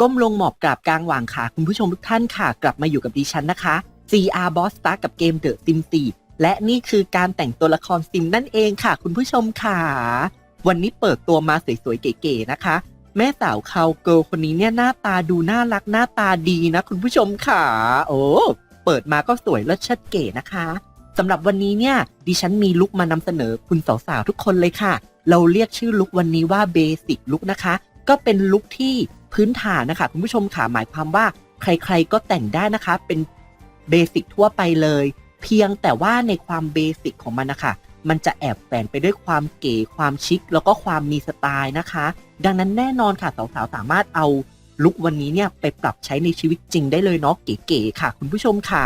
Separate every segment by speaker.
Speaker 1: ก้มลงหมอบกราบกลางหว่างขาคุณผู้ชมทุกท่านค่ะ กลับมาอยู่กับดิฉันนะคะ CR Boss Star กับเกม The Sim 4และนี่คือการแต่งตัวละครซิมนั่นเองค่ะ คุณผู้ชมค่ะ วันนี้เปิดตัวมาสวยๆเก๋ๆนะคะ แม่สาวคาวเกิลคนนี้เนี่ยหน้าตาดูน่ารักหน้าตาดีนะ คุณผู้ชมค่ะ โอ้เปิดมาก็สวยเลิศเชิดเก๋นะคะสำหรับวันนี้เนี่ยดิฉันมีลุกมานำเสนอคุณสาวๆทุกคนเลยค่ะ เราเรียกชื่อลุกวันนี้ว่าเบสิกลุกนะคะ ก็เป็นลุกที่พื้นฐานนะคะคุณผู้ชมค่ะหมายความว่าใครๆก็แต่งได้นะคะ เป็นเบสิกทั่วไปเลย เพียงแต่ว่าในความเบสิกของมันนะคะมันจะแอบแฝงไปด้วยความเก๋ความชิคแล้วก็ความมีสไตล์นะคะ ดังนั้นแน่นอนค่ะสาวๆสามารถเอาลุควันนี้เนี่ยไปปรับใช้ในชีวิตจริงได้เลยเนาะเก๋ๆค่ะ คุณผู้ชมค่ะ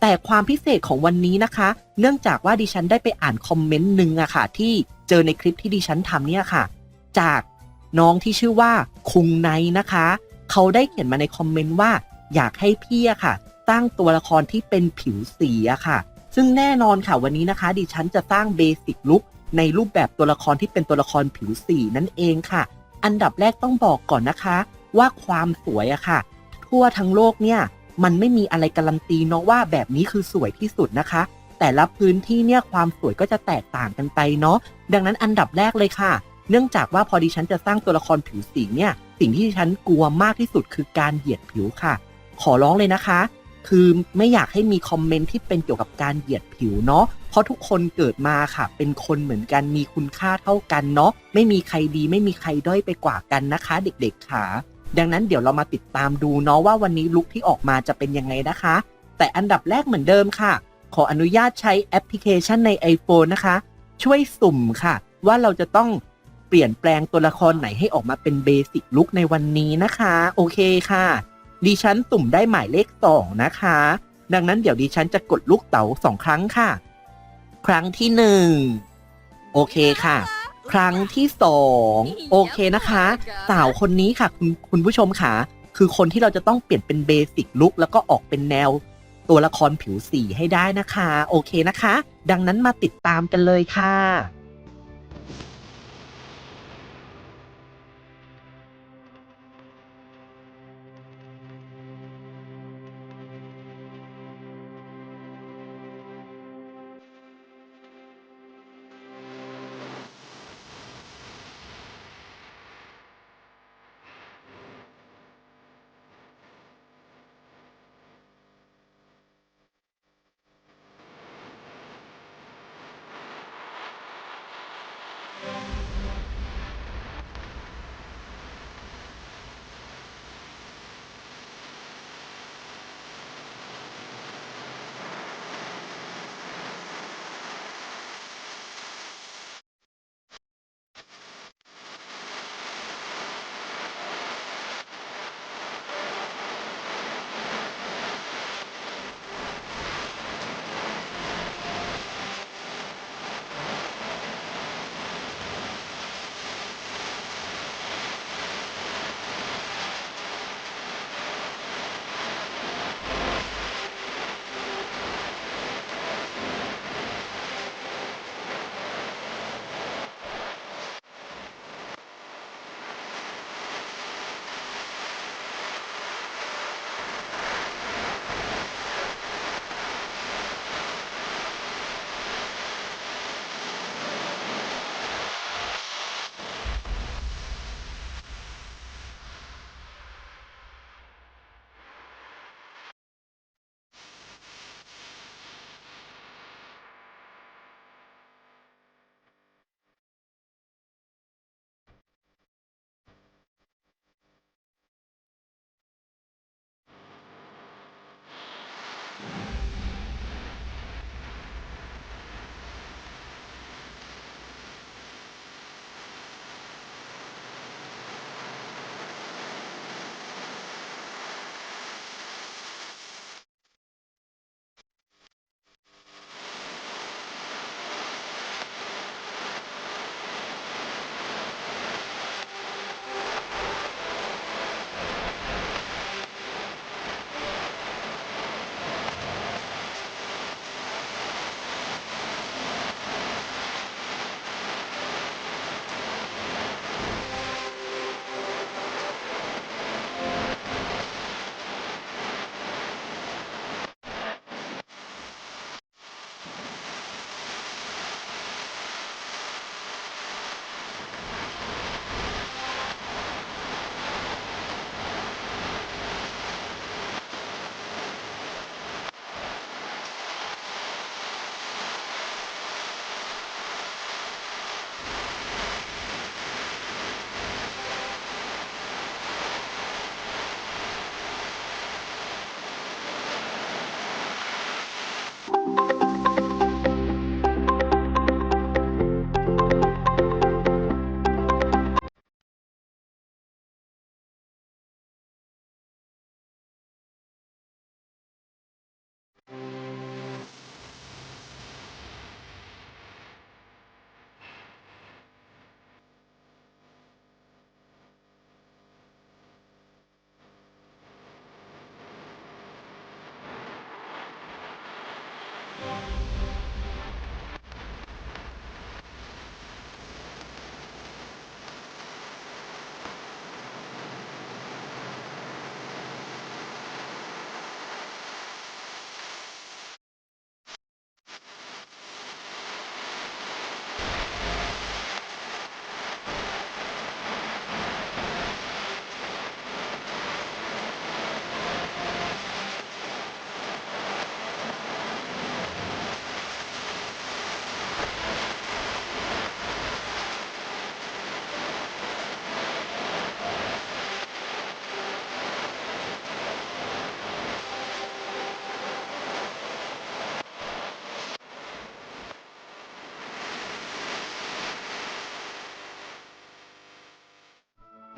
Speaker 1: แต่ความพิเศษของวันนี้นะคะ เนื่องจากว่าดิฉันได้ไปอ่านคอมเมนต์หนึ่งอะค่ะ ที่เจอในคลิปที่ดิฉันทำเนี่ยค่ะ จาก น้องที่ชื่อว่าคุงไนนะคะ เขาได้เขียนมาในคอมเมนต์ว่า อยากให้พี่อะค่ะสร้างตัวละครที่เป็นผิวสีอะค่ะ ซึ่งแน่นอนค่ะวันนี้นะคะ ดิฉันจะสร้างเบสิกลุคในรูปแบบตัวละครที่เป็นตัวละครผิวสีนั่นเองค่ะ อันดับแรกต้องบอกก่อนนะคะ ว่าความสวยอะค่ะ ทั่วทั้งโลกเนี่ยมันไม่มีอะไรการันตีเนาะว่าแบบนี้คือสวยที่สุดนะคะ แต่ละพื้นที่เนี่ยความสวยก็จะแตกต่างกันไปเนาะดังนั้นอันดับแรกเลยค่ะ เนื่องจากว่าพอดิฉันจะสร้างตัวละครผิวสีเนี่ย สิ่งที่ดิฉันกลัวมากที่สุดคือการเหยียดผิวค่ะ ขอร้องเลยนะคะ คือไม่อยากให้มีคอมเมนต์ที่เป็นเกี่ยวกับการเหยียดผิวเนาะ เพราะทุกคนเกิดมาค่ะ เป็นคนเหมือนกันมีคุณค่าเท่ากันเนาะ ไม่มีใครดีไม่มีใครด้อยไปกว่ากันนะคะ เด็กๆค่ะ ดังนั้นเดี๋ยวเรามาติดตามดูเนาะว่าวันนี้ลุคที่ออกมาจะเป็นยังไงนะคะ แต่อันดับแรกเหมือนเดิมค่ะ ขออนุญาตใช้แอปพลิเคชันใน iPhone นะคะ ช่วยสุ่มค่ะ ว่าเราจะต้อง เปลี่ยนแปลงตัวละครไหนให้ออกมาเป็นเบสิกลุคในวันนี้นะคะ โอเคค่ะ ดิฉันสุ่มได้หมายเลขสองนะคะ ดังนั้นเดี๋ยวดิฉันจะกดลูกเต๋าสองครั้งค่ะ ครั้งที่หนึ่งโอเคค่ะ ครั้งที่สองโอเคนะคะ สาวคนนี้ค่ะ คุณคุณผู้ชมค่ะ คือคนที่เราจะต้องเปลี่ยนเป็นเบสิกลุคแล้วก็ออกเป็นแนว ตัวละครผิวสีให้ได้นะคะ โอเคนะคะ ดังนั้นมาติดตามกันเลยค่ะ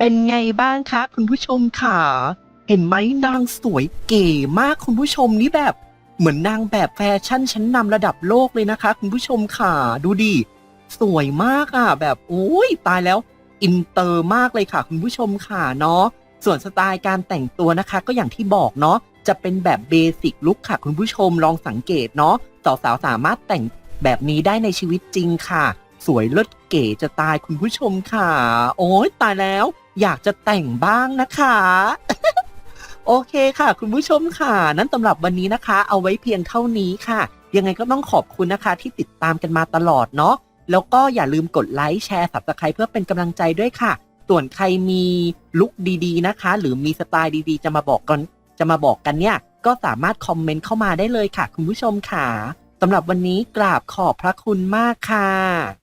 Speaker 1: เป็นไงบ้างคะคุณผู้ชมค่ะ เห็นไหมนางสวยเก๋มากคุณผู้ชมนี่แบบ เหมือนนางแบบแฟชั่นชั้นนำระดับโลกเลยนะคะ คุณผู้ชมค่ะดูดิสวยมากอะแบบโอ้ยตายแล้ว อินเตอร์มากเลยค่ะ คุณผู้ชมค่ะเนาะส่วนสไตล์การแต่งตัวนะคะ ก็อย่างที่บอกเนาะจะเป็นแบบเบสิกลุคค่ะ คุณผู้ชมลองสังเกตเนาะสาวๆสามารถแต่งแบบนี้ได้ในชีวิตจริงค่ะ สวยเลิศเก๋จะตายคุณผู้ชมค่ะ โอ้ยตายแล้ว อยากจะแต่งบ้างนะคะ โอเคค่ะ คุณผู้ชมค่ะ นั้นสำหรับวันนี้นะคะ เอาไว้เพียงเท่านี้ค่ะ ยังไงก็ต้องขอบคุณนะคะ ที่ติดตามกันมาตลอดเนาะแล้วก็อย่าลืมกดไลค์แชร์สับสไครเพื่อเป็นกำลังใจด้วยค่ะ ส่วนใครมีลุคดีๆนะคะ หรือมีสไตล์ดีๆ จะมาบอกกันจะมาบอกกันเนี่ย ก็สามารถคอมเมนต์เข้ามาได้เลยค่ะ คุณผู้ชมค่ะสำหรับวันนี้กราบขอบพระคุณมากค่ะ